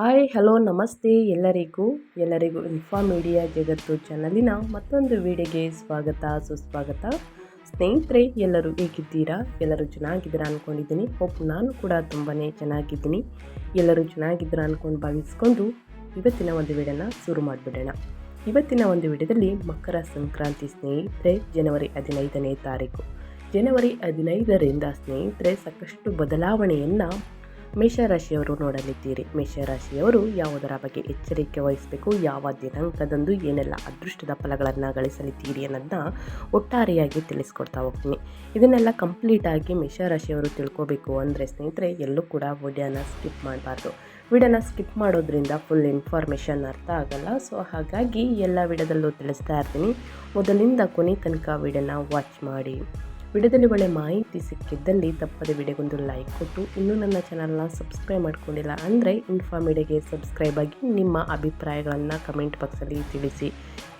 Hi, hello, ನಮಸ್ತೆ ಎಲ್ಲರಿಗೂ. ಎಲ್ಲರಿಗೂ ಇನ್ಫಾ ಮೀಡಿಯಾ ಜಗತ್ತು ಚಾನಲಿನ ಮತ್ತೊಂದು ವಿಡಿಯೋಗೆ ಸ್ವಾಗತ, ಸುಸ್ವಾಗತ. ಸ್ನೇಹಿತರೆ, ಎಲ್ಲರೂ ಹೇಗಿದ್ದೀರಾ? ಎಲ್ಲರೂ ಚೆನ್ನಾಗಿದ್ದೀರಾ ಅಂದ್ಕೊಂಡಿದ್ದೀನಿ ಹೋಪ್ ನಾನು ಕೂಡ ತುಂಬಾ ಚೆನ್ನಾಗಿದ್ದೀನಿ. ಎಲ್ಲರೂ ಚೆನ್ನಾಗಿದ್ದೀರಾ ಅಂದ್ಕೊಂಡು ಭಾವಿಸ್ಕೊಂಡು ಇವತ್ತಿನ ಒಂದು ವಿಡಿಯೋನ ಶುರು ಮಾಡಿಬಿಡೋಣ. ಇವತ್ತಿನ ಒಂದು ವಿಡಿಯೋದಲ್ಲಿ ಮಕರ ಸಂಕ್ರಾಂತಿ ಸ್ನೇಹಿತರೆ, ಜನವರಿ ಹದಿನೈದನೇ ತಾರೀಕು. ಜನವರಿ ಹದಿನೈದರಿಂದ ಸ್ನೇಹಿತರೆ, ಸಾಕಷ್ಟು ಬದಲಾವಣೆಯನ್ನು ಮೇಷರಾಶಿಯವರು ನೋಡಲಿದ್ದೀರಿ. ಮೇಷರಾಶಿಯವರು ಯಾವುದರ ಬಗ್ಗೆ ಎಚ್ಚರಿಕೆ ವಹಿಸಬೇಕು, ಯಾವ ದಿನಾಂಕದಂದು ಏನೆಲ್ಲ ಅದೃಷ್ಟದ ಫಲಗಳನ್ನು ಗಳಿಸಲಿದ್ದೀರಿ ಅನ್ನೋದನ್ನ ಒಟ್ಟಾರೆಯಾಗಿ ತಿಳಿಸ್ಕೊಡ್ತಾ ಹೋಗ್ತೀನಿ. ಇದನ್ನೆಲ್ಲ ಕಂಪ್ಲೀಟಾಗಿ ಮೇಷರಾಶಿಯವರು ತಿಳ್ಕೋಬೇಕು ಅಂದರೆ ಸ್ನೇಹಿತರೆ, ಎಲ್ಲೂ ಕೂಡ ವಿಡಿಯೋನ ಸ್ಕಿಪ್ ಮಾಡಬಾರ್ದು. ವಿಡಿಯೋನ ಸ್ಕಿಪ್ ಮಾಡೋದ್ರಿಂದ ಫುಲ್ ಇನ್ಫಾರ್ಮೇಷನ್ ಅರ್ಥ ಆಗಲ್ಲ. ಸೊ, ಹಾಗಾಗಿ ಎಲ್ಲ ವಿಡಿಯೋದಲ್ಲೂ ತಿಳಿಸ್ತಾ ಇರ್ತೀನಿ. ಮೊದಲಿಂದ ಕೊನೆ ತನಕ ವಿಡಿಯೋನ ವಾಚ್ ಮಾಡಿ. ವಿಡಿಯೋದಲ್ಲಿ ಒಳ್ಳೆ ಮಾಹಿತಿ ಸಿಕ್ಕಿದ್ದಲ್ಲಿ ತಪ್ಪದೆ ವಿಡಿಯೋಗೊಂದು ಲೈಕ್ ಕೊಟ್ಟು, ಇನ್ನೂ ನನ್ನ ಚಾನಲ್ನ ಸಬ್ಸ್ಕ್ರೈಬ್ ಮಾಡ್ಕೊಂಡಿಲ್ಲ ಅಂದರೆ ಇನ್ಫಾರ್ಮಿಡಿಯಾಗೆ ಸಬ್ಸ್ಕ್ರೈಬ್ ಆಗಿ ನಿಮ್ಮ ಅಭಿಪ್ರಾಯಗಳನ್ನು ಕಮೆಂಟ್ ಬಾಕ್ಸಲ್ಲಿ ತಿಳಿಸಿ.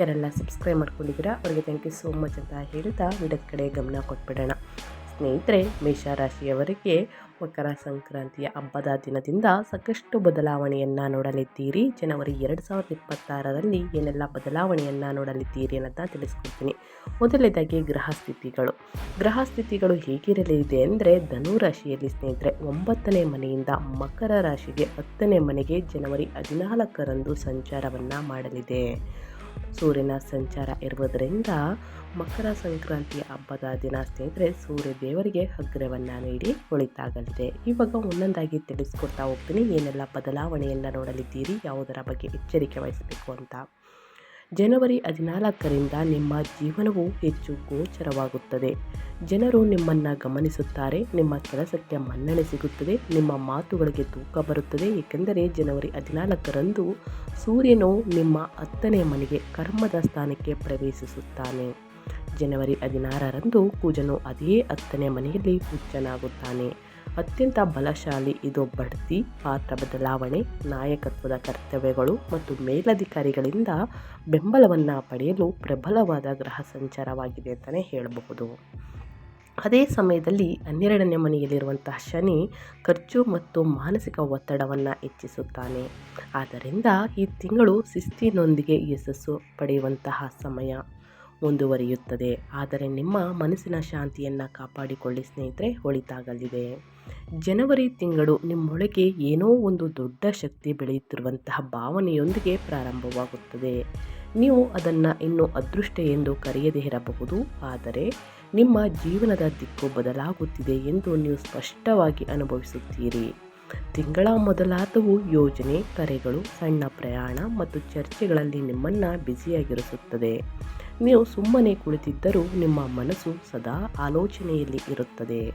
ಯಾರೆಲ್ಲ ಸಬ್ಸ್ಕ್ರೈಬ್ ಮಾಡ್ಕೊಂಡಿದ್ದೀರಾ, ಅವರಿಗೆ ಥ್ಯಾಂಕ್ ಯು ಸೋ ಮಚ್ ಅಂತ ಹೇಳ್ತಾ ವಿಡಿಯೋದ ಕಡೆ ಗಮನ ಕೊಟ್ಬಿಡೋಣ. ಸ್ನೇಹಿತರೆ ಮೇಷರಾಶಿಯವರಿಗೆ ಮಕರ ಸಂಕ್ರಾಂತಿಯ ಹಬ್ಬದ ದಿನದಿಂದ ಸಾಕಷ್ಟು ಬದಲಾವಣೆಯನ್ನು ನೋಡಲಿದ್ದೀರಿ. ಜನವರಿ ಎರಡು ಸಾವಿರದ ಇಪ್ಪತ್ತಾರರಲ್ಲಿ ಏನೆಲ್ಲ ಬದಲಾವಣೆಯನ್ನು ನೋಡಲಿದ್ದೀರಿ ಅನ್ನೋದನ್ನ ತಿಳಿಸ್ಕೊಡ್ತೀನಿ. ಮೊದಲನೇದಾಗಿ ಗ್ರಹ ಸ್ಥಿತಿಗಳು. ಗ್ರಹ ಸ್ಥಿತಿಗಳು ಹೇಗಿರಲಿದೆ ಅಂದರೆ ಧನು ರಾಶಿಯಲ್ಲಿ ಸ್ನೇಹಿತರೆ, ಒಂಬತ್ತನೇ ಮನೆಯಿಂದ ಮಕರ ರಾಶಿಗೆ ಹತ್ತನೇ ಮನೆಗೆ ಜನವರಿ ಹದಿನಾಲ್ಕರಂದು ಸಂಚಾರವನ್ನು ಮಾಡಲಿದೆ. ಸೂರ್ಯನ ಸಂಚಾರ ಇರುವುದರಿಂದ ಮಕರ ಸಂಕ್ರಾಂತಿ ಹಬ್ಬದ ದಿನ ಸ್ನೇಹಿತರೆ, ಸೂರ್ಯ ದೇವರಿಗೆ ಅಗ್ರವನ್ನು ನೀಡಿ ಒಳಿತಾಗಲಿದೆ ಇವಾಗ ಒಂದೊಂದಾಗಿ ತಿಳಿಸ್ಕೊಡ್ತಾ ಹೋಗ್ತೀನಿ. ಏನೆಲ್ಲ ಬದಲಾವಣೆಯನ್ನು ನೋಡಲಿದ್ದೀರಿ, ಯಾವುದರ ಬಗ್ಗೆ ಎಚ್ಚರಿಕೆ ವಹಿಸಬೇಕು ಅಂತ. ಜನವರಿ ಹದಿನಾಲ್ಕರಿಂದ ನಿಮ್ಮ ಜೀವನವು ಹೆಚ್ಚು ಗೋಚರವಾಗುತ್ತದೆ. ಜನರು ನಿಮ್ಮನ್ನು ಗಮನಿಸುತ್ತಾರೆ, ನಿಮ್ಮ ಕೆಲಸಕ್ಕೆ ಮನ್ನಣೆ ಸಿಗುತ್ತದೆ, ನಿಮ್ಮ ಮಾತುಗಳಿಗೆ ತೂಕ ಬರುತ್ತದೆ, ಏಕೆಂದರೆ ಜನವರಿ ಹದಿನಾಲ್ಕರಂದು ಸೂರ್ಯನು ನಿಮ್ಮ ಹತ್ತನೇ ಮನೆಗೆ ಕರ್ಮದ ಸ್ಥಾನಕ್ಕೆ ಪ್ರವೇಶಿಸುತ್ತಾನೆ. ಜನವರಿ ಹದಿನಾರರಂದು ಕೂಜನು ಅದೇ ಹತ್ತನೇ ಮನೆಯಲ್ಲಿ ಹುಚ್ಚನಾಗುತ್ತಾನೆ ಅತ್ಯಂತ ಬಲಶಾಲಿ ಇದು ಬಡ್ತಿ, ಪಾತ್ರ ಬದಲಾವಣೆ, ನಾಯಕತ್ವದ ಕರ್ತವ್ಯಗಳು ಮತ್ತು ಮೇಲಧಿಕಾರಿಗಳಿಂದ ಬೆಂಬಲವನ್ನು ಪಡೆಯಲು ಪ್ರಬಲವಾದ ಗ್ರಹ ಸಂಚಾರವಾಗಿದೆ ಅಂತಲೇ ಹೇಳಬಹುದು. ಅದೇ ಸಮಯದಲ್ಲಿ ಹನ್ನೆರಡನೇ ಮನೆಯಲ್ಲಿರುವಂತಹ ಶನಿ ಖರ್ಚು ಮತ್ತು ಮಾನಸಿಕ ಒತ್ತಡವನ್ನು ಹೆಚ್ಚಿಸುತ್ತಾನೆ. ಆದ್ದರಿಂದ ಈ ತಿಂಗಳು ಶಿಸ್ತಿನೊಂದಿಗೆ ಯಶಸ್ಸು ಪಡೆಯುವಂತಹ ಸಮಯ ಮುಂದುವರಿಯುತ್ತದೆ. ಆದರೆ ನಿಮ್ಮ ಮನಸ್ಸಿನ ಶಾಂತಿಯನ್ನು ಕಾಪಾಡಿಕೊಳ್ಳಿ ಸ್ನೇಹಿತರೆ, ಒಳಿತಾಗಲಿದೆ. ಜನವರಿ ತಿಂಗಳು ನಿಮ್ಮೊಳಗೆ ಏನೋ ಒಂದು ದೊಡ್ಡ ಶಕ್ತಿ ಬೆಳೆಯುತ್ತಿರುವಂತಹ ಭಾವನೆಯೊಂದಿಗೆ ಪ್ರಾರಂಭವಾಗುತ್ತದೆ. ನೀವು ಅದನ್ನು ಇನ್ನೂ ಅದೃಷ್ಟ ಎಂದು ಕರೆಯದೇ ಇರಬಹುದು. ಆದರೆ ನಿಮ್ಮ ಜೀವನದ ದಿಕ್ಕು ಬದಲಾಗುತ್ತಿದೆ ಎಂದು ನೀವು ಸ್ಪಷ್ಟವಾಗಿ ಅನುಭವಿಸುತ್ತೀರಿ. ತಿಂಗಳ ಮೊದಲಾದವು ಯೋಜನೆ, ಕರೆಗಳು, ಸಣ್ಣ ಪ್ರಯಾಣ ಮತ್ತು ಚರ್ಚೆಗಳಲ್ಲಿ ನಿಮ್ಮನ್ನು ಬ್ಯುಸಿಯಾಗಿರಿಸುತ್ತದೆ. ನೀವು ಸುಮ್ಮನೆ ಕುಳಿತಿದ್ದರೂ ನಿಮ್ಮ ಮನಸ್ಸು ಸದಾ ಆಲೋಚನೆಯಲ್ಲಿ ಇರುತ್ತದೆ.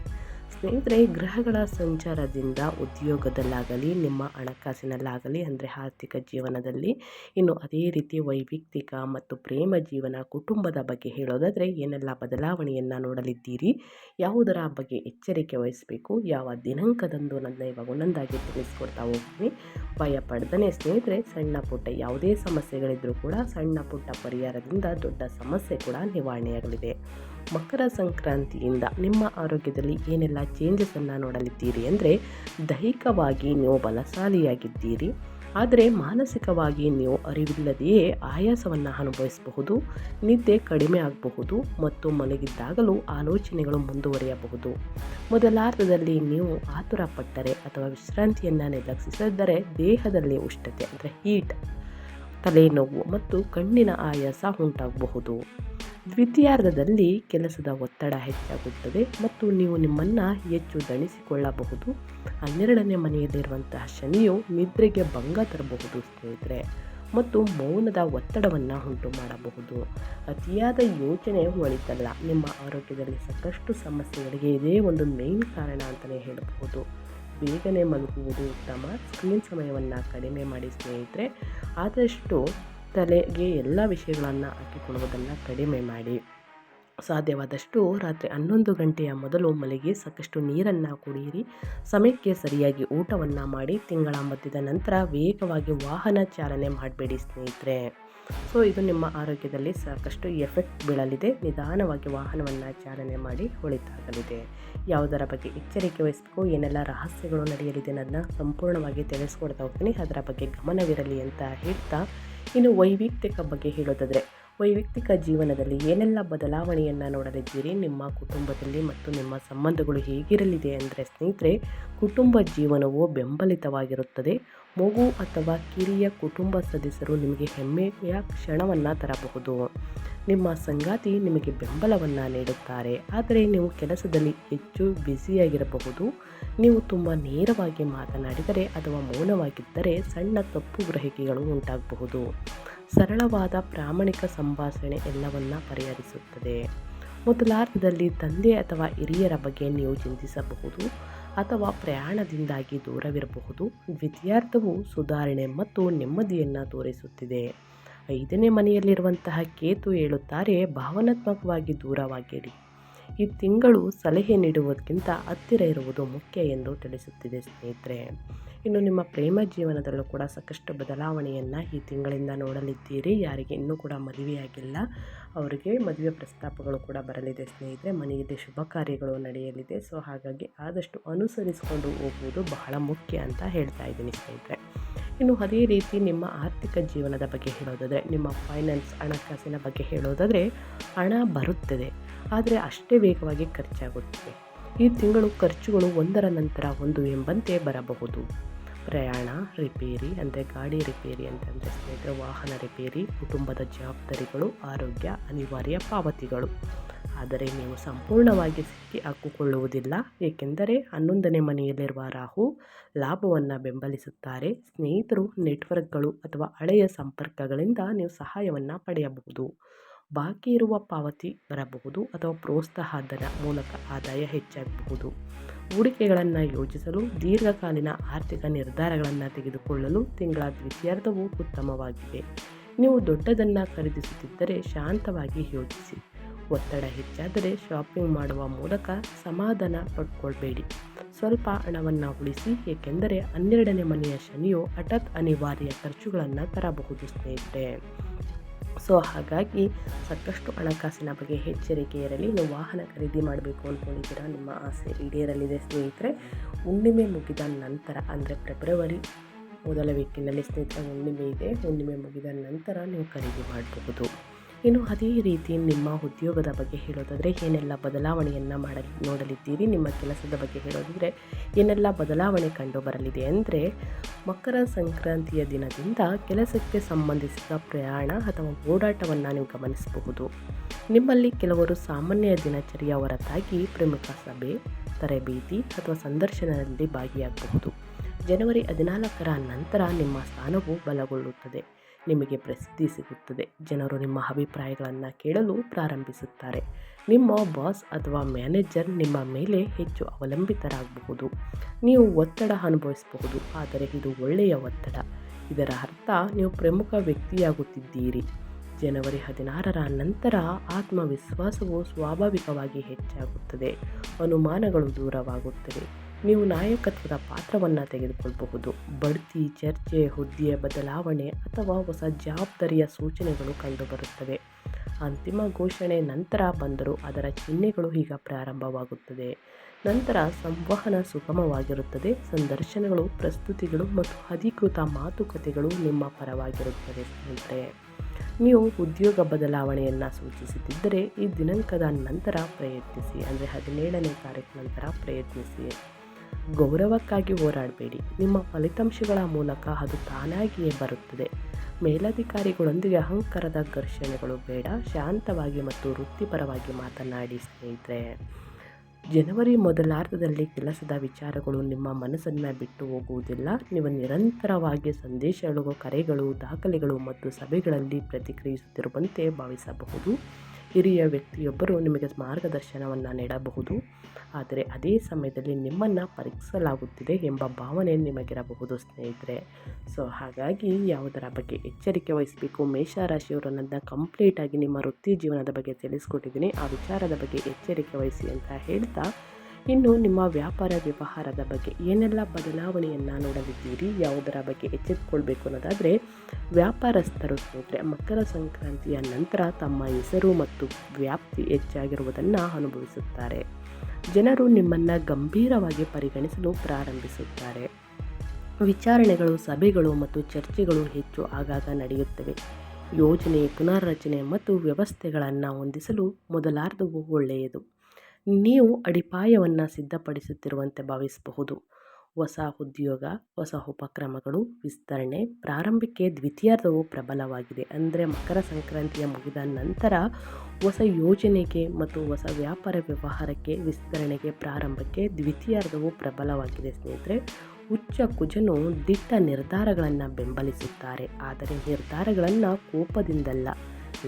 ಸ್ನೇಹಿತರೆ, ಗ್ರಹಗಳ ಸಂಚಾರದಿಂದ ಉದ್ಯೋಗದಲ್ಲಾಗಲಿ, ನಿಮ್ಮ ಹಣಕಾಸಿನಲ್ಲಾಗಲಿ, ಅಂದರೆ ಆರ್ಥಿಕ ಜೀವನದಲ್ಲಿ ಇನ್ನು ಅದೇ ರೀತಿ ವೈಯಕ್ತಿಕ ಮತ್ತು ಪ್ರೇಮ ಜೀವನ, ಕುಟುಂಬದ ಬಗ್ಗೆ ಹೇಳೋದಾದರೆ ಏನೆಲ್ಲ ಬದಲಾವಣೆಯನ್ನು ನೋಡಲಿದ್ದೀರಿ? ಯಾವುದರ ಬಗ್ಗೆ ಎಚ್ಚರಿಕೆ ವಹಿಸಬೇಕು? ಯಾವ ದಿನಾಂಕದಂದು ನನ್ನ ಇವಾಗ ಒಂದೊಂದಾಗಿ ತಿಳಿಸ್ಕೊಡ್ತಾ ಹೋಗ್ತೀನಿ. ಭಯ ಪಡ್ದನೇ ಸ್ನೇಹಿತರೆ, ಸಣ್ಣ ಪುಟ್ಟ ಯಾವುದೇ ಸಮಸ್ಯೆಗಳಿದ್ರೂ ಕೂಡ ಸಣ್ಣ ಪುಟ್ಟ ಪರಿಹಾರದಿಂದ ದೊಡ್ಡ ಸಮಸ್ಯೆ ಕೂಡ ನಿವಾರಣೆಯಾಗಲಿದೆ. ಮಕರ ಸಂಕ್ರಾಂತಿಯಿಂದ ನಿಮ್ಮ ಆರೋಗ್ಯದಲ್ಲಿ ಏನೆಲ್ಲ ಚೇಂಜಸನ್ನು ನೋಡಲಿದ್ದೀರಿ ಅಂದರೆ ದೈಹಿಕವಾಗಿ ನೀವು ಬಲಶಾಲಿಯಾಗಿದ್ದೀರಿ, ಆದರೆ ಮಾನಸಿಕವಾಗಿ ನೀವು ಅರಿವಿಲ್ಲದೆಯೇ ಆಯಾಸವನ್ನು ಅನುಭವಿಸಬಹುದು, ನಿದ್ದೆ ಕಡಿಮೆ ಆಗಬಹುದು ಮತ್ತು ಮಲಗಿದ್ದಾಗಲೂ ಆಲೋಚನೆಗಳು ಮುಂದುವರಿಯಬಹುದು. ಮೊದಲಾರ್ಧದಲ್ಲಿ ನೀವು ಆತುರಪಟ್ಟರೆ ಅಥವಾ ವಿಶ್ರಾಂತಿಯನ್ನು ನಿರ್ಲಕ್ಷಿಸಿದರೆ ದೇಹದಲ್ಲಿ ಉಷ್ಣತೆ ಅಂದರೆ ಹೀಟ್ ತಲೆನೋವು ಮತ್ತು ಕಣ್ಣಿನ ಆಯಾಸ ಉಂಟಾಗಬಹುದು. ದ್ವಿತೀಯಾರ್ಧದಲ್ಲಿ ಕೆಲಸದ ಒತ್ತಡ ಹೆಚ್ಚಾಗುತ್ತದೆ ಮತ್ತು ನೀವು ನಿಮ್ಮನ್ನು ಹೆಚ್ಚು ದಣಿಸಿಕೊಳ್ಳಬಹುದು. ಹನ್ನೆರಡನೇ ಮನೆಯಲ್ಲಿರುವಂತಹ ಶನಿಯು ನಿದ್ರೆಗೆ ಭಂಗ ತರಬಹುದು ಸ್ನೇಹಿತರೆ ಮತ್ತು ಮೌನದ ಒತ್ತಡವನ್ನು ಉಂಟು ಮಾಡಬಹುದು. ಅತಿಯಾದ ಯೋಚನೆ ಒಳಿತಲ್ಲ, ನಿಮ್ಮ ಆರೋಗ್ಯದಲ್ಲಿ ಸಾಕಷ್ಟು ಸಮಸ್ಯೆಗಳಿಗೆ ಇದೇ ಒಂದು ಮೇನ್ ಕಾರಣ ಅಂತಲೇ ಹೇಳಬಹುದು. ಬೇಗನೆ ಮಲಗುವುದು ಉತ್ತಮ. ಸ್ಕ್ರೀನ್ ಸಮಯವನ್ನು ಕಡಿಮೆ ಮಾಡಿ ಸ್ನೇಹಿತರೆ, ಆದಷ್ಟು ತಲೆಗೆ ಎಲ್ಲ ವಿಷಯಗಳನ್ನು ಹಾಕಿಕೊಳ್ಳುವುದನ್ನು ಕಡಿಮೆ ಮಾಡಿ. ಸಾಧ್ಯವಾದಷ್ಟು ರಾತ್ರಿ ಹನ್ನೊಂದು ಗಂಟೆಯ ಮೊದಲು ಮಲಗಿ ಸಾಕಷ್ಟು ನೀರನ್ನು ಕುಡಿಯಿರಿ. ಸಮಯಕ್ಕೆ ಸರಿಯಾಗಿ ಊಟವನ್ನು ಮಾಡಿ ತಿಂಗಳ ಮಧ್ಯದ ನಂತರ ವೇಗವಾಗಿ ವಾಹನ ಚಾಲನೆ ಮಾಡಬೇಡಿ ಸ್ನೇಹಿತರೆ. ಸೊ, ಇದು ನಿಮ್ಮ ಆರೋಗ್ಯದಲ್ಲಿ ಸಾಕಷ್ಟು ಎಫೆಕ್ಟ್ ಬೀಳಲಿದೆ. ನಿಧಾನವಾಗಿ ವಾಹನವನ್ನು ಚಾಲನೆ ಮಾಡಿ ಹೊಳಿತಾಗಲಿದೆ. ಯಾವುದರ ಬಗ್ಗೆ ಎಚ್ಚರಿಕೆ ವಹಿಸಬೇಕು, ಏನೆಲ್ಲ ರಹಸ್ಯಗಳು ನಡೆಯಲಿದೆ ಅನ್ನೋದನ್ನ ಸಂಪೂರ್ಣವಾಗಿ ತಿಳಿಸ್ಕೊಡ್ತಾ ಹೋಗ್ತೀನಿ. ಅದರ ಬಗ್ಗೆ ಗಮನವಿರಲಿ ಅಂತ ಹೇಳ್ತಾ, ಇನ್ನು ವೈಯಕ್ತಿಕ ಬಗ್ಗೆ ಹೇಳೋದಾದರೆ, ವೈಯಕ್ತಿಕ ಜೀವನದಲ್ಲಿ ಏನೆಲ್ಲ ಬದಲಾವಣೆಯನ್ನು ನೋಡಲಿದ್ದೀರಿ? ನಿಮ್ಮ ಕುಟುಂಬದಲ್ಲಿ ಮತ್ತು ನಿಮ್ಮ ಸಂಬಂಧಗಳು ಹೇಗಿರಲಿದೆ ಅಂದರೆ ಸ್ನೇಹಿತರೆ, ಕುಟುಂಬ ಜೀವನವು ಬೆಂಬಲಿತವಾಗಿರುತ್ತದೆ. ಮಗು ಅಥವಾ ಕಿರಿಯ ಕುಟುಂಬ ಸದಸ್ಯರು ನಿಮಗೆ ಹೆಮ್ಮೆಯ ಕ್ಷಣವನ್ನು ತರಬಹುದು. ನಿಮ್ಮ ಸಂಗಾತಿ ನಿಮಗೆ ಬೆಂಬಲವನ್ನು ನೀಡುತ್ತಾರೆ. ಆದರೆ ನೀವು ಕೆಲಸದಲ್ಲಿ ಹೆಚ್ಚು ಬ್ಯುಸಿಯಾಗಿರಬಹುದು. ನೀವು ತುಂಬ ನೇರವಾಗಿ ಮಾತನಾಡಿದರೆ ಅಥವಾ ಮೌನವಾಗಿದ್ದರೆ ಸಣ್ಣ ತಪ್ಪು ಗ್ರಹಿಕೆಗಳು ಉಂಟಾಗಬಹುದು. ಸರಳವಾದ ಪ್ರಾಮಾಣಿಕ ಸಂಭಾಷಣೆ ಎಲ್ಲವನ್ನ ಪರಿಹರಿಸುತ್ತದೆ. ಮೊದಲಾರ್ಧದಲ್ಲಿ ತಂದೆ ಅಥವಾ ಹಿರಿಯರ ಬಗ್ಗೆ ನೀವು ಚಿಂತಿಸಬಹುದು. ಅಥವಾ ಪ್ರಯಾಣದಿಂದಾಗಿ ದೂರವಿರಬಹುದು. ದ್ವಿತೀಯಾರ್ಥವು ಸುಧಾರಣೆ ಮತ್ತು ನೆಮ್ಮದಿಯನ್ನು ತೋರಿಸುತ್ತಿದೆ. ಐದನೇ ಮನೆಯಲ್ಲಿರುವಂತಹ ಕೇತು ಹೇಳುತ್ತಾರೆ ಭಾವನಾತ್ಮಕವಾಗಿ ದೂರವಾಗಿರಿ. ಈ ತಿಂಗಳು ಸಲಹೆ ನೀಡುವುದಕ್ಕಿಂತ ಹತ್ತಿರ ಇರುವುದು ಮುಖ್ಯ ಎಂದು ತಿಳಿಸುತ್ತಿದೆ ಸ್ನೇಹಿತರೆ. ಇನ್ನು ನಿಮ್ಮ ಪ್ರೇಮ ಜೀವನದಲ್ಲೂ ಕೂಡ ಸಾಕಷ್ಟು ಬದಲಾವಣೆಯನ್ನು ಈ ತಿಂಗಳಿಂದ ನೋಡಲಿದ್ದೀರಿ. ಯಾರಿಗೆ ಇನ್ನೂ ಕೂಡ ಮದುವೆಯಾಗಿಲ್ಲ. ಅವರಿಗೆ ಮದುವೆ ಪ್ರಸ್ತಾಪಗಳು ಕೂಡ ಬರಲಿದೆ ಸ್ನೇಹಿತರೆ. ಮನೆಯಲ್ಲಿ ಶುಭ ಕಾರ್ಯಗಳು ನಡೆಯಲಿದೆ. ಸೊ, ಹಾಗಾಗಿ ಆದಷ್ಟು ಅನುಸರಿಸಿಕೊಂಡು ಹೋಗುವುದು ಬಹಳ ಮುಖ್ಯ ಅಂತ ಹೇಳ್ತಾ ಇದ್ದೀನಿ ಸ್ನೇಹಿತರೆ. ಇನ್ನು ಅದೇ ರೀತಿ ನಿಮ್ಮ ಆರ್ಥಿಕ ಜೀವನದ ಬಗ್ಗೆ ಹೇಳೋದಾದರೆ, ನಿಮ್ಮ ಫೈನಾನ್ಸ್ ಹಣಕಾಸಿನ ಬಗ್ಗೆ ಹೇಳೋದಾದರೆ ಹಣ ಬರುತ್ತದೆ. ಆದರೆ ಅಷ್ಟೇ ವೇಗವಾಗಿ ಖರ್ಚಾಗುತ್ತದೆ. ಈ ತಿಂಗಳು ಖರ್ಚುಗಳು ಒಂದರ ನಂತರ ಒಂದು ಎಂಬಂತೆ ಬರಬಹುದು. ಪ್ರಯಾಣ, ರಿಪೇರಿ ಅಂದರೆ ಗಾಡಿ ರಿಪೇರಿ ಅಂತಂದರೆ ಸ್ನೇಹಿತರೆ, ವಾಹನ ರಿಪೇರಿ, ಕುಟುಂಬದ ಜವಾಬ್ದಾರಿಗಳು, ಆರೋಗ್ಯ, ಅನಿವಾರ್ಯ ಪಾವತಿಗಳು. ಆದರೆ ನೀವು ಸಂಪೂರ್ಣವಾಗಿ ಸಿಕ್ಕಿ ಹಾಕಿಕೊಳ್ಳುವುದಿಲ್ಲ. ಏಕೆಂದರೆ ಹನ್ನೊಂದನೇ ಮನೆಯಲ್ಲಿರುವ ರಾಹು ಲಾಭವನ್ನು ಬೆಂಬಲಿಸುತ್ತಾರೆ. ಸ್ನೇಹಿತರು, ನೆಟ್ವರ್ಕ್ಗಳು ಅಥವಾ ಹಳೆಯ ಸಂಪರ್ಕಗಳಿಂದ ನೀವು ಸಹಾಯವನ್ನು ಪಡೆಯಬಹುದು. ಬಾಕಿ ಇರುವ ಪಾವತಿ ಬರಬಹುದು ಅಥವಾ ಪ್ರೋತ್ಸಾಹದ ಮೂಲಕ ಆದಾಯ ಹೆಚ್ಚಾಗಬಹುದು. ಹೂಡಿಕೆಗಳನ್ನು ಯೋಜಿಸಲು ದೀರ್ಘಕಾಲೀನ ಆರ್ಥಿಕ ನಿರ್ಧಾರಗಳನ್ನು ತೆಗೆದುಕೊಳ್ಳಲು ತಿಂಗಳ ದ್ವಿತೀಯಾರ್ಧವು ಉತ್ತಮವಾಗಿದೆ. ನೀವು ದೊಡ್ಡದನ್ನು ಖರೀದಿಸುತ್ತಿದ್ದರೆ ಶಾಂತವಾಗಿ ಯೋಜಿಸಿ. ಒತ್ತಡ ಹೆಚ್ಚಾದರೆ ಶಾಪಿಂಗ್ ಮಾಡುವ ಮೂಲಕ ಸಮಾಧಾನ ಪಡ್ಕೊಳ್ಬೇಡಿ. ಸ್ವಲ್ಪ ಹಣವನ್ನು ಉಳಿಸಿ, ಏಕೆಂದರೆ ಹನ್ನೆರಡನೇ ಮನೆಯ ಶನಿಯು ಹಠಾತ್ ಅನಿವಾರ್ಯ ಖರ್ಚುಗಳನ್ನು ತರಬಹುದು ಸ್ನೇಹಿತರೆ. ಸೊ ಹಾಗಾಗಿ ಸಾಕಷ್ಟು ಹಣಕಾಸಿನ ಬಗ್ಗೆ ಎಚ್ಚರಿಕೆ ಇರಲಿ, ನೀವು ವಾಹನ ಖರೀದಿ ಮಾಡಬೇಕು ಅಂದ್ಕೊಂಡಿದ್ದೀರಾ ನಿಮ್ಮ ಆಸೆ ಈಡೇರಲಿದೆ ಸ್ನೇಹಿತರೆ. ಹುಣ್ಣಿಮೆ ಮುಗಿದ ನಂತರ, ಅಂದರೆ ಫೆಬ್ರವರಿ ಮೊದಲ ವೀಕಿನಲ್ಲಿ ಸ್ನೇಹಿತರೆ, ಹುಣ್ಣಿಮೆ ಇದೆ. ಹುಣ್ಣಿಮೆ ಮುಗಿದ ನಂತರ ನೀವು ಖರೀದಿ ಮಾಡಬಹುದು. ಇನ್ನು ಅದೇ ರೀತಿ ನಿಮ್ಮ ಉದ್ಯೋಗದ ಬಗ್ಗೆ ಹೇಳೋದಾದರೆ ಏನೆಲ್ಲ ಬದಲಾವಣೆಯನ್ನು ಮಾಡ ನೋಡಲಿದ್ದೀರಿ? ನಿಮ್ಮ ಕೆಲಸದ ಬಗ್ಗೆ ಹೇಳೋದಿದ್ರೆ ಏನೆಲ್ಲ ಬದಲಾವಣೆ ಕಂಡು ಬರಲಿದೆ ಅಂದರೆ ಮಕರ ಸಂಕ್ರಾಂತಿಯ ದಿನದಿಂದ ಕೆಲಸಕ್ಕೆ ಸಂಬಂಧಿಸಿದ ಪ್ರಯಾಣ ಅಥವಾ ಓಡಾಟವನ್ನು ನೀವು ಗಮನಿಸಬಹುದು. ನಿಮ್ಮಲ್ಲಿ ಕೆಲವರು ಸಾಮಾನ್ಯ ದಿನಚರಿಯ ಹೊರತಾಗಿ ಪ್ರಮುಖ ಸಭೆ, ತರಬೇತಿ ಅಥವಾ ಸಂದರ್ಶನದಲ್ಲಿ ಭಾಗಿಯಾಗಬಹುದು. ಜನವರಿ ಹದಿನಾಲ್ಕರ ನಂತರ ನಿಮ್ಮ ಸ್ಥಾನವು ಬಲಗೊಳ್ಳುತ್ತದೆ. ನಿಮಗೆ ಪ್ರಸಿದ್ಧಿ ಸಿಗುತ್ತದೆ. ಜನರು ನಿಮ್ಮ ಅಭಿಪ್ರಾಯಗಳನ್ನು ಕೇಳಲು ಪ್ರಾರಂಭಿಸುತ್ತಾರೆ. ನಿಮ್ಮ ಬಾಸ್ ಅಥವಾ ಮ್ಯಾನೇಜರ್ ನಿಮ್ಮ ಮೇಲೆ ಹೆಚ್ಚು ಅವಲಂಬಿತರಾಗಬಹುದು. ನೀವು ಒತ್ತಡ ಅನುಭವಿಸಬಹುದು, ಆದರೆ ಇದು ಒಳ್ಳೆಯ ಒತ್ತಡ. ಇದರ ಅರ್ಥ, ನೀವು ಪ್ರಮುಖ ವ್ಯಕ್ತಿಯಾಗುತ್ತಿದ್ದೀರಿ. ಜನವರಿ ಹದಿನಾರರ ನಂತರ ಆತ್ಮವಿಶ್ವಾಸವು ಸ್ವಾಭಾವಿಕವಾಗಿ ಹೆಚ್ಚಾಗುತ್ತದೆ. ಅನುಮಾನಗಳು ದೂರವಾಗುತ್ತವೆ. ನೀವು ನಾಯಕತ್ವದ ಪಾತ್ರವನ್ನು ತೆಗೆದುಕೊಳ್ಳಬಹುದು ಬಡ್ತಿ, ಚರ್ಚೆ ಹುದ್ದೆಯ ಬದಲಾವಣೆ ಅಥವಾ ಹೊಸ ಜವಾಬ್ದಾರಿಯ ಸೂಚನೆಗಳು ಕಂಡುಬರುತ್ತವೆ. ಅಂತಿಮ ಘೋಷಣೆ ನಂತರ ಬಂದರೂ ಅದರ ಚಿಹ್ನೆಗಳು ಈಗ ಪ್ರಾರಂಭವಾಗುತ್ತದೆ. ನಂತರ ಸಂವಹನ ಸುಗಮವಾಗಿರುತ್ತದೆ. ಸಂದರ್ಶನಗಳು, ಪ್ರಸ್ತುತಿಗಳು ಮತ್ತು ಅಧಿಕೃತ ಮಾತುಕತೆಗಳು ನಿಮ್ಮ ಪರವಾಗಿರುತ್ತದೆ ಸ್ನೇಹಿತರೆ. ನೀವು ಉದ್ಯೋಗ ಬದಲಾವಣೆಯನ್ನು ಸೂಚಿಸುತ್ತಿದ್ದರೆ ಈ ದಿನಾಂಕದ ನಂತರ ಪ್ರಯತ್ನಿಸಿ, ಅಂದರೆ ಹದಿನೇಳನೇ ತಾರೀಕು ನಂತರ ಪ್ರಯತ್ನಿಸಿ. ಗೌರವಕ್ಕಾಗಿ ಹೋರಾಡಬೇಡಿ. ನಿಮ್ಮ ಫಲಿತಾಂಶಗಳ ಮೂಲಕ ಅದು ತಾನಾಗಿಯೇ ಬರುತ್ತದೆ. ಮೇಲಧಿಕಾರಿಗಳೊಂದಿಗೆ ಅಹಂಕಾರದ ಘರ್ಷಣೆಗಳು ಬೇಡ. ಶಾಂತವಾಗಿ ಮತ್ತು ವೃತ್ತಿಪರವಾಗಿ ಮಾತನಾಡಿ ಸ್ನೇಹಿತರೆ. ಜನವರಿ ಮೊದಲಾರ್ಧದಲ್ಲಿ ಕೆಲಸದ ವಿಚಾರಗಳು ನಿಮ್ಮ ಮನಸ್ಸನ್ನು ಬಿಟ್ಟು ಹೋಗುವುದಿಲ್ಲ. ನೀವು ನಿರಂತರವಾಗಿ ಸಂದೇಶಗಳು ಕರೆಗಳು, ದಾಖಲೆಗಳು ಮತ್ತು ಸಭೆಗಳಲ್ಲಿ ಪ್ರತಿಕ್ರಿಯಿಸುತ್ತಿರುವಂತೆ ಭಾವಿಸಬಹುದು. ಹಿರಿಯ ವ್ಯಕ್ತಿಯೊಬ್ಬರು ನಿಮಗೆ ಮಾರ್ಗದರ್ಶನವನ್ನು ನೀಡಬಹುದು. ಆದರೆ ಅದೇ ಸಮಯದಲ್ಲಿ ನಿಮ್ಮನ್ನು ಪರೀಕ್ಷಿಸಲಾಗುತ್ತಿದೆ ಎಂಬ ಭಾವನೆ ನಿಮಗಿರಬಹುದು ಸ್ನೇಹಿತರೆ. ಸೊ, ಹಾಗಾಗಿ ಯಾವುದರ ಬಗ್ಗೆ ಎಚ್ಚರಿಕೆ ವಹಿಸಬೇಕು ಮೇಷರಾಶಿಯವರು ನನ್ನ ಕಂಪ್ಲೀಟಾಗಿ ನಿಮ್ಮ ವೃತ್ತಿ ಜೀವನದ ಬಗ್ಗೆ ತಿಳಿಸ್ಕೊಟ್ಟಿದ್ದೀನಿ. ಆ ವಿಚಾರದ ಬಗ್ಗೆ ಎಚ್ಚರಿಕೆ ವಹಿಸಿ ಅಂತ ಹೇಳ್ತಾ ಇನ್ನು ನಿಮ್ಮ ವ್ಯಾಪಾರ ವ್ಯವಹಾರದ ಬಗ್ಗೆ ಏನೆಲ್ಲ ಬದಲಾವಣೆಯನ್ನು ನೋಡಲಿದ್ದೀರಿ, ಯಾವುದರ ಬಗ್ಗೆ ಎಚ್ಚೆತ್ತುಕೊಳ್ಬೇಕು ಅನ್ನೋದಾದರೆ ವ್ಯಾಪಾರಸ್ಥರು ಸ್ನೇಹಿತರೆ, ಮಕರ ಸಂಕ್ರಾಂತಿಯ ನಂತರ ತಮ್ಮ ಹೆಸರು ಮತ್ತು ವ್ಯಾಪ್ತಿ ಹೆಚ್ಚಾಗಿರುವುದನ್ನು ಅನುಭವಿಸುತ್ತಾರೆ. ಜನರು ನಿಮ್ಮನ್ನು ಗಂಭೀರವಾಗಿ ಪರಿಗಣಿಸಲು ಪ್ರಾರಂಭಿಸುತ್ತಾರೆ. ವಿಚಾರಣೆಗಳು, ಸಭೆಗಳು ಮತ್ತು ಚರ್ಚೆಗಳು ಹೆಚ್ಚು ಆಗಾಗ ನಡೆಯುತ್ತವೆ. ಯೋಜನೆ, ಪುನರ್ರಚನೆ ಮತ್ತು ವ್ಯವಸ್ಥೆಗಳನ್ನು ಹೊಂದಿಸಲು ಮೊದಲಾರ್ಧವು ಒಳ್ಳೆಯದು. ನೀವು ಅಡಿಪಾಯವನ್ನು ಸಿದ್ಧಪಡಿಸುತ್ತಿರುವಂತೆ ಭಾವಿಸಬಹುದು. ಹೊಸ ಉದ್ಯೋಗ, ಹೊಸ ಉಪಕ್ರಮಗಳು, ವಿಸ್ತರಣೆ ಪ್ರಾರಂಭಕ್ಕೆ ದ್ವಿತೀಯಾರ್ಧವು ಪ್ರಬಲವಾಗಿದೆ. ಅಂದರೆ ಮಕರ ಸಂಕ್ರಾಂತಿಯ ಮುಗಿದ ನಂತರ ಹೊಸ ಯೋಜನೆಗೆ ಮತ್ತು ಹೊಸ ವ್ಯಾಪಾರ ವ್ಯವಹಾರಕ್ಕೆ, ವಿಸ್ತರಣೆಗೆ ಪ್ರಾರಂಭಕ್ಕೆ ದ್ವಿತೀಯಾರ್ಧವು ಪ್ರಬಲವಾಗಿದೆ ಸ್ನೇಹಿತರೆ. ಉಚ್ಚ ಕುಜನು ದಿಟ್ಟ ನಿರ್ಧಾರಗಳನ್ನು ಬೆಂಬಲಿಸುತ್ತಾರೆ. ಆದರೆ ನಿರ್ಧಾರಗಳನ್ನು ಕೋಪದಿಂದಲ್ಲ,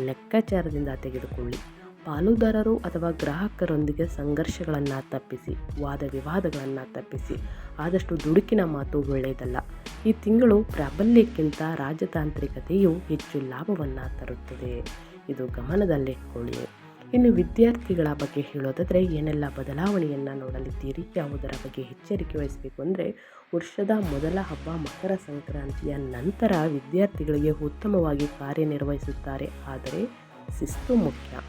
ಲೆಕ್ಕಾಚಾರದಿಂದ ತೆಗೆದುಕೊಳ್ಳಿ. ಪಾಲುದಾರರು ಅಥವಾ ಗ್ರಾಹಕರೊಂದಿಗೆ ಸಂಘರ್ಷಗಳನ್ನು ತಪ್ಪಿಸಿ, ವಾದ ವಿವಾದಗಳನ್ನು ತಪ್ಪಿಸಿ ಆದಷ್ಟು ದುಡುಕಿನ ಮಾತು ಒಳ್ಳೆಯದಲ್ಲ. ಈ ತಿಂಗಳು ಪ್ರಾಬಲ್ಯಕ್ಕಿಂತ ರಾಜತಾಂತ್ರಿಕತೆಯು ಹೆಚ್ಚು ಲಾಭವನ್ನು ತರುತ್ತದೆ. ಇದು ಗಮನದಲ್ಲಿಟ್ಕೊಳ್ಳಿ. ಇನ್ನು ವಿದ್ಯಾರ್ಥಿಗಳ ಬಗ್ಗೆ ಹೇಳೋದಾದರೆ ಏನೆಲ್ಲ ಬದಲಾವಣೆಯನ್ನು ನೋಡಲಿದ್ದೀರಿ, ಯಾವುದರ ಬಗ್ಗೆ ಎಚ್ಚರಿಕೆ ವಹಿಸಬೇಕು ಅಂದರೆ ವರ್ಷದ ಮೊದಲ ಹಬ್ಬ ಮಕರ ಸಂಕ್ರಾಂತಿಯ ನಂತರ ವಿದ್ಯಾರ್ಥಿಗಳಿಗೆ ಉತ್ತಮವಾಗಿ ಕಾರ್ಯನಿರ್ವಹಿಸುತ್ತಾರೆ. ಆದರೆ, ಶಿಸ್ತು ಮುಖ್ಯ.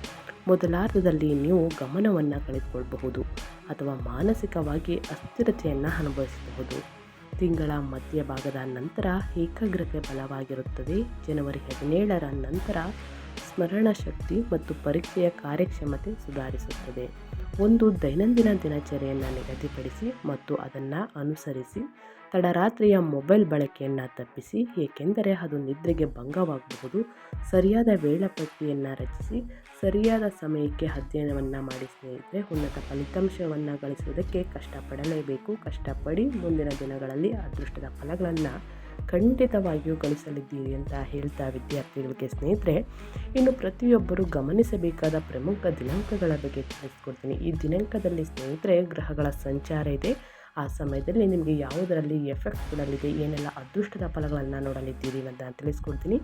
ಮೊದಲಾರ್ಧದಲ್ಲಿ ನೀವು ಗಮನವನ್ನು ಕಳೆದುಕೊಳ್ಳಬಹುದು ಅಥವಾ ಮಾನಸಿಕವಾಗಿ ಅಸ್ಥಿರತೆಯನ್ನು ಅನುಭವಿಸಬಹುದು. ತಿಂಗಳ ಮಧ್ಯಭಾಗದ ನಂತರ ಏಕಾಗ್ರತೆ ಬಲವಾಗಿರುತ್ತದೆ. ಜನವರಿ ಹದಿನೇಳರ ನಂತರ ಸ್ಮರಣ ಶಕ್ತಿ ಮತ್ತು ಪರೀಕ್ಷೆಯ ಕಾರ್ಯಕ್ಷಮತೆ ಸುಧಾರಿಸುತ್ತದೆ. ಒಂದು ದೈನಂದಿನ ದಿನಚರಿಯನ್ನು ನಿಗದಿಪಡಿಸಿ ಮತ್ತು ಅದನ್ನು ಅನುಸರಿಸಿ ತಡರಾತ್ರಿಯ ಮೊಬೈಲ್ ಬಳಕೆಯನ್ನು ತಪ್ಪಿಸಿ, ಏಕೆಂದರೆ ಅದು ನಿದ್ರೆಗೆ ಭಂಗವಾಗಬಹುದು. ಸರಿಯಾದ ವೇಳಾಪಟ್ಟಿಯನ್ನು ರಚಿಸಿ, ಸರಿಯಾದ ಸಮಯಕ್ಕೆ ಅಧ್ಯಯನವನ್ನು ಮಾಡಿ ಸ್ನೇಹಿತರೆ, ಉನ್ನತ ಫಲಿತಾಂಶವನ್ನು ಗಳಿಸುವುದಕ್ಕೆ ಕಷ್ಟಪಡಲೇಬೇಕು. ಕಷ್ಟಪಡಿ ಮುಂದಿನ ದಿನಗಳಲ್ಲಿ ಅದೃಷ್ಟದ ಫಲಗಳನ್ನು ಖಂಡಿತವಾಗಿಯೂ ಗಳಿಸಲಿದ್ದೀರಿ ಅಂತ ಹೇಳ್ತಾ ವಿದ್ಯಾರ್ಥಿಗಳಿಗೆ ಸ್ನೇಹಿತರೆ, ಇನ್ನು ಪ್ರತಿಯೊಬ್ಬರು ಗಮನಿಸಬೇಕಾದ ಪ್ರಮುಖ ದಿನಾಂಕಗಳ ಬಗ್ಗೆ ತಿಳಿಸ್ಕೊಡ್ತೀನಿ. ಈ ದಿನಾಂಕದಲ್ಲಿ ಸ್ನೇಹಿತರೆ, ಗ್ರಹಗಳ ಸಂಚಾರ ಇದೆ. ಆ ಸಮಯದಲ್ಲಿ ನಿಮಗೆ ಯಾವುದರಲ್ಲಿ ಎಫೆಕ್ಟ್ಗಳಲ್ಲಿದೆ ಏನೆಲ್ಲ ಅದೃಷ್ಟದ ಫಲಗಳನ್ನು ನೋಡಲಿದ್ದೀರಿ ಅಂತ ತಿಳಿಸ್ಕೊಡ್ತೀನಿ.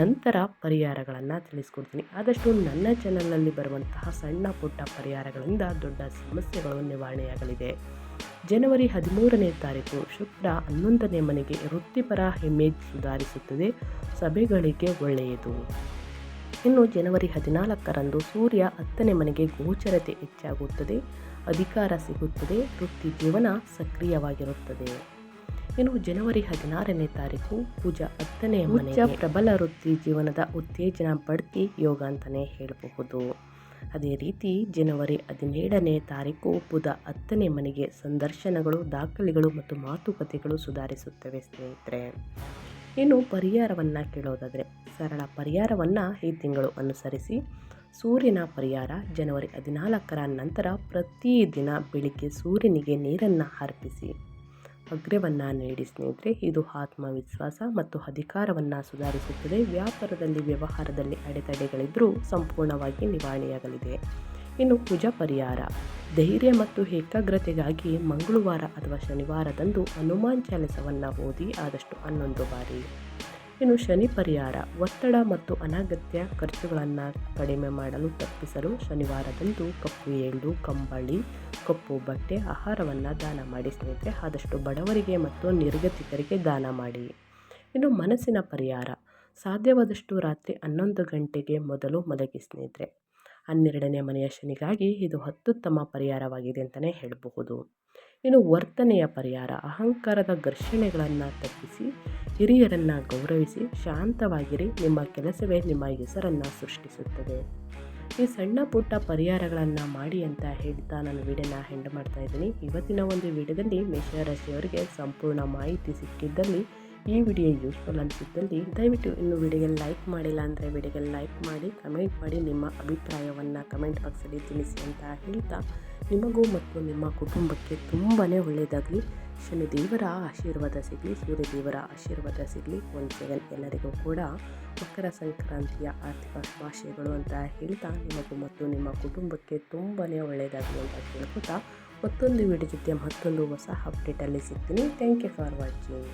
ನಂತರ ಪರಿಹಾರಗಳನ್ನು ತಿಳಿಸ್ಕೊಡ್ತೀನಿ. ಆದಷ್ಟು ನನ್ನ ಚಾನಲ್ನಲ್ಲಿ ಬರುವಂತಹ ಸಣ್ಣ ಪುಟ್ಟ ಪರಿಹಾರಗಳಿಂದ ದೊಡ್ಡ ಸಮಸ್ಯೆಗಳು ನಿವಾರಣೆಯಾಗಲಿದೆ. ಜನವರಿ ಹದಿಮೂರನೇ ತಾರೀಕು ಶುಕ್ರ ಹನ್ನೊಂದನೇ ಮನೆಗೆ ವೃತ್ತಿಪರ ಇಮೇಜ್ ಸುಧಾರಿಸುತ್ತದೆ. ಸಭೆಗಳಿಗೆ ಒಳ್ಳೆಯದು. ಇನ್ನು ಜನವರಿ ಹದಿನಾಲ್ಕರಂದು ಸೂರ್ಯ ಹತ್ತನೇ ಮನೆಗೆ ಗೋಚರತೆ ಹೆಚ್ಚಾಗುತ್ತದೆ. ಅಧಿಕಾರ ಸಿಗುತ್ತದೆ. ವೃತ್ತಿ ಜೀವನ ಸಕ್ರಿಯವಾಗಿರುತ್ತದೆ. ಇನ್ನು ಜನವರಿ ಹದಿನಾರನೇ ತಾರೀಕು ಪೂಜಾ ಹತ್ತನೇ ಮನೆ ಪ್ರಬಲ ವೃತ್ತಿ ಜೀವನದ ಉತ್ತೇಜನ, ಬಡ್ತಿ ಯೋಗ ಅಂತಲೇ ಹೇಳಬಹುದು. ಅದೇ ರೀತಿ ಜನವರಿ ಹದಿನೇಳನೇ ತಾರೀಕು ಬುಧ ಹತ್ತನೇ ಮನೆಗೆ ಸಂದರ್ಶನಗಳು, ದಾಖಲೆಗಳು ಮತ್ತು ಮಾತುಕತೆಗಳು ಸುಧಾರಿಸುತ್ತವೆ ಸ್ನೇಹಿತರೆ. ಇನ್ನು ಪರಿಹಾರವನ್ನು ಕೇಳೋದಾದರೆ, ಸರಳ ಪರಿಹಾರವನ್ನು ಈ ತಿಂಗಳು ಅನುಸರಿಸಿ ಸೂರ್ಯನ ಪರಿಹಾರ ಜನವರಿ ಹದಿನಾಲ್ಕರ ನಂತರ ಪ್ರತಿದಿನ ಬೆಳಿಗ್ಗೆ ಸೂರ್ಯನಿಗೆ ನೀರನ್ನು ಅರ್ಪಿಸಿ. ಅಗ್ರವನ್ನು ನೀಡಿ ಸ್ನೇಹಿತರೆ, ಇದು ಆತ್ಮವಿಶ್ವಾಸ ಮತ್ತು ಅಧಿಕಾರವನ್ನು ಸುಧಾರಿಸುತ್ತದೆ. ವ್ಯಾಪಾರದಲ್ಲಿ, ವ್ಯವಹಾರದಲ್ಲಿ ಅಡೆತಡೆಗಳಿದ್ದರೂ ಸಂಪೂರ್ಣವಾಗಿ ನಿವಾರಣೆಯಾಗಲಿದೆ. ಇನ್ನು ಕುಜ ಪರಿಹಾರ. ಧೈರ್ಯ ಮತ್ತು ಏಕಾಗ್ರತೆಗಾಗಿ ಮಂಗಳವಾರ ಅಥವಾ ಶನಿವಾರದಂದು ಹನುಮಾನ್ ಚಾಲಿಸವನ್ನು ಓದಿ ಆದಷ್ಟು ಹನ್ನೊಂದು ಬಾರಿ. ಇನ್ನು ಶನಿ ಪರಿಹಾರ, ಒತ್ತಡ ಮತ್ತು ಅನಗತ್ಯ ಖರ್ಚುಗಳನ್ನು ಕಡಿಮೆ ಮಾಡಲು ತಪ್ಪಿಸಲು ಶನಿವಾರದಂದು ಕಪ್ಪು ಎಳ್ಳು, ಕಂಬಳಿ, ಕಪ್ಪು ಬಟ್ಟೆ, ಆಹಾರವನ್ನು ದಾನ ಮಾಡಿ. ಸ್ನೇಹಿತರೆ, ಆದಷ್ಟು ಬಡವರಿಗೆ ಮತ್ತು ನಿರ್ಗತಿಕರಿಗೆ ದಾನ ಮಾಡಿ. ಇನ್ನು ಮನಸ್ಸಿನ ಪರಿಹಾರ, ಸಾಧ್ಯವಾದಷ್ಟು ರಾತ್ರಿ ಹನ್ನೊಂದು ಗಂಟೆಗೆ ಮೊದಲು ಮಲಗಿ. ಸ್ನೇಹಿತರೆ, ಹನ್ನೆರಡನೇ ಮನೆಯ ಶನಿಗಾಗಿ ಇದು ಅತ್ಯುತ್ತಮ ಪರಿಹಾರವಾಗಿದೆ ಅಂತಲೇ ಹೇಳಬಹುದು. ಇನ್ನು ವರ್ತನೆಯ ಪರಿಹಾರ, ಅಹಂಕಾರದ ಘರ್ಷಣೆಗಳನ್ನು ತಪ್ಪಿಸಿ, ಹಿರಿಯರನ್ನು ಗೌರವಿಸಿ, ಶಾಂತವಾಗಿರಿ, ನಿಮ್ಮ ಕೆಲಸವೇ ನಿಮ್ಮ ಹೆಸರನ್ನು ಸೃಷ್ಟಿಸುತ್ತದೆ. ಈ ಸಣ್ಣ ಪುಟ್ಟ ಪರಿಹಾರಗಳನ್ನು ಮಾಡಿ ಅಂತ ಹೇಳ್ತಾ ನಾನು ವಿಡಿಯೋನ ಹೆಂಡ್ ಮಾಡ್ತಾ ಇದ್ದೀನಿ. ಇವತ್ತಿನ ಒಂದು ವಿಡಿಯೋದಲ್ಲಿ ಮೇಷರಾಶಿಯವರಿಗೆ ಸಂಪೂರ್ಣ ಮಾಹಿತಿ ಸಿಕ್ಕಿದ್ದಲ್ಲಿ ಈ ವಿಡಿಯೋ ಯೂಸ್ಫುಲ್ ಅನಿಸಿದ್ದಲ್ಲಿ ದಯವಿಟ್ಟು ಇನ್ನು ವಿಡಿಯೋಗೆ ಲೈಕ್ ಮಾಡಿಲ್ಲ ಅಂದರೆ ವಿಡಿಯೋಗೆ ಲೈಕ್ ಮಾಡಿ ಕಮೆಂಟ್ ಮಾಡಿ, ನಿಮ್ಮ ಅಭಿಪ್ರಾಯವನ್ನು ಕಮೆಂಟ್ ಬಾಕ್ಸಲ್ಲಿ ತಿಳಿಸಿ ಅಂತ ಹೇಳ್ತಾ ನಿಮಗೂ ಮತ್ತು ನಿಮ್ಮ ಕುಟುಂಬಕ್ಕೆ ತುಂಬಾ ಒಳ್ಳೆಯದಾಗಲಿ. ಶನಿದೇವರ ಆಶೀರ್ವಾದ ಸಿಗಲಿ, ಸೂರ್ಯದೇವರ ಆಶೀರ್ವಾದ ಸಿಗಲಿ. ಒನ್ ಸೆವೆನ್ ಎಲ್ಲರಿಗೂ ಕೂಡ ಮಕರ ಸಂಕ್ರಾಂತಿಯ ಆರ್ಥಿಕ ಶುಭಾಶಯಗಳು ಅಂತ ಹೇಳ್ತಾ, ನಿಮಗೂ ಮತ್ತು ನಿಮ್ಮ ಕುಟುಂಬಕ್ಕೆ ತುಂಬಾ ಒಳ್ಳೆಯದಾಗಲಿ ಅಂತ ಕೇಳ್ಕೊತಾ, ಮತ್ತೊಂದು ವಿಡಿಯೋ ಜೊತೆ ಮತ್ತೊಂದು ಹೊಸ ಅಪ್ಡೇಟಲ್ಲಿ ಸಿಗ್ತೀನಿ. Thank you for watching